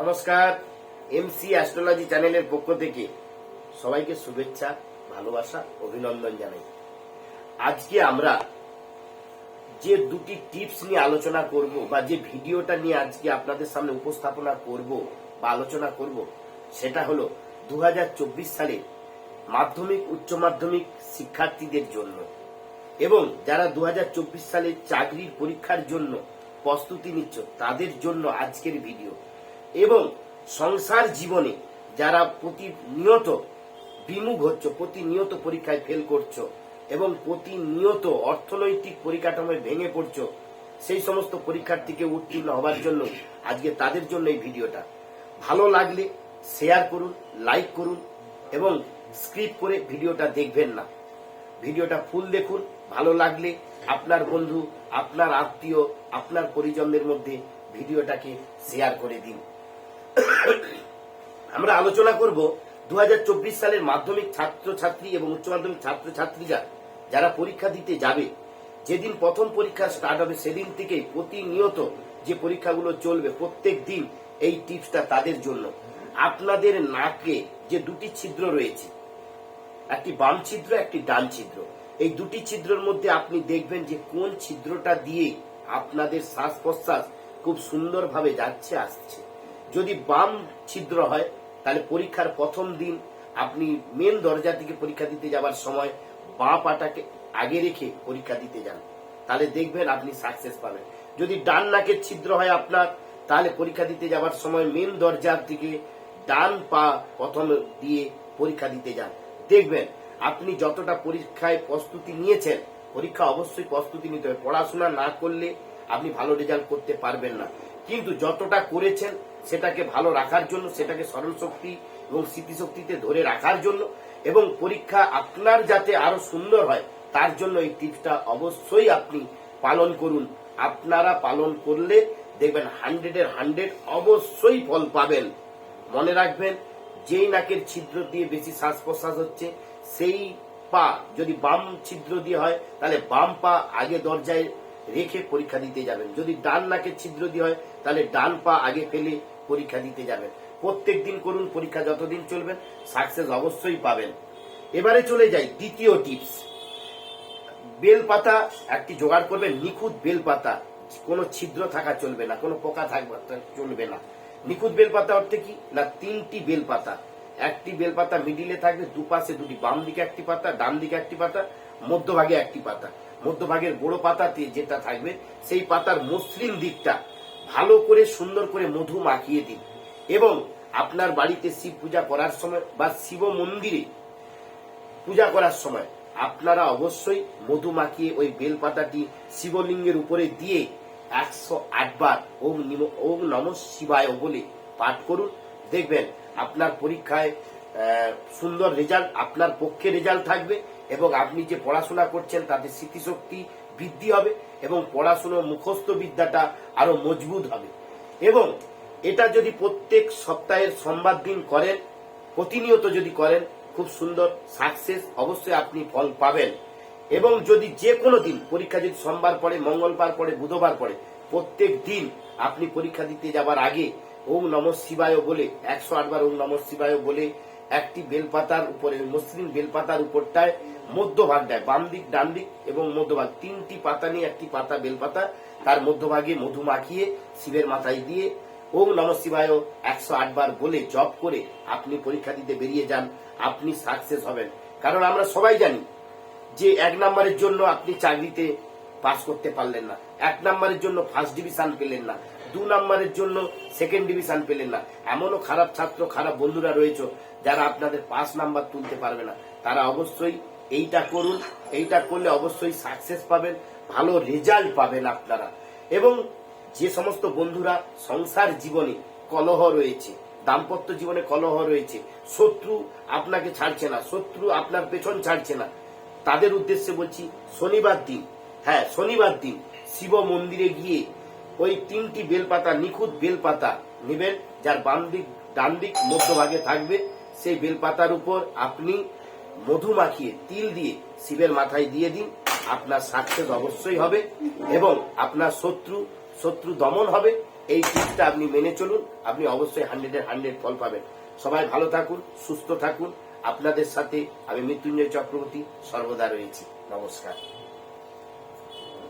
নমস্কার MC astrology চ্যানেলের পক্ষ থেকে সবাইকে শুভেচ্ছা, ভালোবাসা, অভিনন্দন জানাই। আজকে আমরা যে দুটি টিপস নিয়ে আলোচনা করব বা যে ভিডিওটা নিয়ে আজকে আপনাদের সামনে উপস্থাপনা করব বা আলোচনা করব, সেটা হলো দু হাজার চব্বিশ সালে মাধ্যমিক, উচ্চ মাধ্যমিক শিক্ষার্থীদের জন্য। এবং যারা দু হাজার চব্বিশ সালে চাকরির পরীক্ষার জন্য প্রস্তুতি নিচ্ছ, তাদের জন্য আজকের ভিডিও এবং সংসার জীবনে যারা প্রতিনিয়ত বিমুখ হচ্ছ প্রতিনিয়ত পরীক্ষায় ফেল করছ এবং প্রতিনিয়ত অর্থনৈতিক পরিকাঠামোয় ভেঙে পড়ছো, সেই সমস্ত পরীক্ষার্থীকে উত্তীর্ণ হবার জন্য আজকে তাদের জন্য এই ভিডিওটা। ভালো লাগলে শেয়ার করুন লাইক করুন এবং স্ক্রিপ করে ভিডিওটা দেখবেন না। ভিডিওটা ফুল দেখুন, ভালো লাগলে আপনার বন্ধু, আপনার আত্মীয়, আপনার পরিজনদের মধ্যে ভিডিওটাকে শেয়ার করে দিন। আমরা আলোচনা করব দু হাজার চব্বিশ সালের মাধ্যমিক ছাত্রছাত্রী এবং উচ্চ মাধ্যমিক ছাত্রছাত্রীরা যারা পরীক্ষা দিতে যাবে, যেদিন প্রথম পরীক্ষা স্টার্ট হবে সেদিন থেকেই প্রতিনিয়ত যে পরীক্ষাগুলো চলবে প্রত্যেক দিন এই টিপসটা তাদের জন্য। আপনাদের নাকে যে দুটি ছিদ্র রয়েছে, একটি বাম ছিদ্র, একটি ডান ছিদ্র, এই দুটি ছিদ্রের মধ্যে আপনি দেখবেন যে কোন ছিদ্রটা দিয়ে আপনাদের শ্বাস প্রশ্বাস খুব সুন্দরভাবে যাচ্ছে, আসছে। যদি বাম ছিদ্র হয়, তাহলে পরীক্ষার প্রথম দিন আপনি মেন দরজা থেকে পরীক্ষা দিতে যাবার সময় বা পাটাকে আগে রেখে পরীক্ষা দিতে যান। তাহলে দেখবেন আপনি সাকসেস পাবেন। যদি ডান নাকের ছিদ্র হয় আপনার, তাহলে পরীক্ষা দিতে যাবার সময় মেন দরজার দিকে ডান পা প্রথম দিয়ে পরীক্ষা দিতে যান। দেখবেন আপনি যতটা পরীক্ষায় প্রস্তুতি নিয়েছেন, পরীক্ষা অবশ্যই প্রস্তুতি নিতে হবে। পড়াশোনা না করলে আপনি ভালো রেজাল্ট করতে পারবেন না। কিন্তু যতটা করেছেন সেটাকে ভালো রাখার জন্য, সেটাকে স্মরণ শক্তি এবং স্মৃতিশক্তিতে ধরে রাখার জন্য এবং পরীক্ষা আপনার যাতে আরও সুন্দর হয়, তার জন্য এই টিপসটা অবশ্যই আপনি পালন করুন। আপনারা পালন করলে দেখবেন হান্ড্রেডের হান্ড্রেড অবশ্যই ফল পাবেন। মনে রাখবেন, যেই নাকের ছিদ্র দিয়ে বেশি শ্বাস প্রশ্বাস হচ্ছে, সেই পা যদি বাম ছিদ্র দিয়ে হয়, তাহলে বাম পা আগে দরজায় রেখে পরীক্ষা দিতে যাবেন। যদি ডান নাকের ছিদ্র দিয়ে হয়, তাহলে ডান পা আগে ফেলে পরীক্ষা দিতে যাবেন। প্রত্যেক দিন করুন, পরীক্ষা যতদিন চলবেন সাকসেস অবশ্যই পাবেন। এবারে চলে যাই, দ্বিতীয় টিপস বেলপাতা একটি জোগাড় করবেন, নিখুঁত বেলপাতা। কোনো ছিদ্র থাকা চলবে না, কোনো পোকা থাকবে, চলবে না। নিখুঁত বেল বেলপাতা অর্থে কি? না, তিনটি বেলপাতা। একটি বেলপাতা মিডিলে থাকবে, দুপাশে দুটি বাম দিকে একটি পাতা ডান দিকে একটি পাতা, মধ্যভাগে একটি পাতা। মধ্যভাগের বড় পাতাতে যেটা থাকবে, সেই পাতার মসৃণ দিকটা ভালো করে সুন্দর করে মধু মাখিয়ে দিন। এবং আপনার বাড়িতে শিব পূজা করার সময় বা শিব মন্দিরে পূজা করার সময় আপনারা অবশ্যই মধু মাখিয়ে ওই বেলপাতাটি শিবলিঙ্গের উপরে দিয়ে একশো আটবার ওম ওম নম শিবায় বলে পাঠ করুন। দেখবেন আপনার পরীক্ষায় সুন্দর রেজাল্ট আপনার পক্ষে রেজাল্ট থাকবে এবং আপনি যে পড়াশোনা করছেন তাতে স্মৃতিশক্তি বৃদ্ধি হবে এবং পড়াশোনার মুখস্থ বিদ্যাটা আরও মজবুত হবে। এবং এটা যদি প্রত্যেক সপ্তাহের সোমবার দিন করেন, প্রতিনিয়ত যদি করেন, খুব সুন্দর সাকসেস অবশ্যই আপনি ফল পাবেন। এবং যদি যে কোনো দিন পরীক্ষা যদি সোমবার পড়ে, মঙ্গলবার পড়ে, বুধবার পড়ে, প্রত্যেক দিন আপনি পরীক্ষা দিতে যাবার আগে ওম নম শিবায় বলে, একশো আটবার ওম নম শিবায় বলে একটি বেলপাতার উপরে, মসৃণ বেলপাতার উপরটায় মধ্যভাগটায় বাম দিক ডান দিক এবং মধ্যভাগ, তিনটি পাতা নিয়ে একটি পাতা বেলপাতা, তার মধ্যভাগে মধু মাখিয়ে, শিবের মাথায় দিয়ে, ওম নম শিবায় একশো আটবার বলে জব করে আপনি পরীক্ষা দিতে বেরিয়ে যান, আপনি সাকসেস হবেন। কারণ আমরা সবাই জানি যে এক নম্বরের জন্য আপনি চাকরিতে পাস করতে পারলেন না, এক নম্বরের জন্য ফার্স্ট ডিভিশন পেলেন না দু নম্বরের জন্য সেকেন্ড ডিভিশন পেলেন না। এমনও খারাপ ছাত্র, খারাপ বন্ধুরা রয়েছে যারা আপনাদের পাঁচ নাম্বার তুলতে পারবে না। তারা অবশ্যই এইটা করুন, এইটা করলে অবশ্যই সাকসেস পাবেন, ভালো রেজাল্ট পাবেন আপনারা। এবং যে সমস্ত বন্ধুরা সংসার জীবনে কলহ রয়েছে, দাম্পত্য জীবনে কলহ রয়েছে, শত্রু আপনাকে ছাড়ছে না, শত্রু আপনার পেছন ছাড়ছে না, তাদের উদ্দেশ্যে বলছি শনিবার দিন হ্যাঁ শনিবার দিন শিব মন্দিরে গিয়ে ওই তিনটি বেলপাতা, নিখুঁত বেলপাতা নেবেন, যার বাম দিক ডান দিক মধ্যভাগে থাকবে। সেই বেলপাতার উপর আপনি মধু মাখিয়ে, তিল দিয়ে শিবের মাথায় দিয়ে দিন। আপনার সাকসেস অবশ্যই হবে এবং আপনার শত্রু শত্রু দমন হবে। এই টিপসটা আপনি মেনে চলুন। আপনি অবশ্যই হান্ড্রেডের হান্ড্রেড ফল পাবেন। সবাই ভালো থাকুন, সুস্থ থাকুন। আপনাদের সাথে আমি মৃত্যুঞ্জয় চক্রবর্তী সর্বদা রয়েছি। নমস্কার।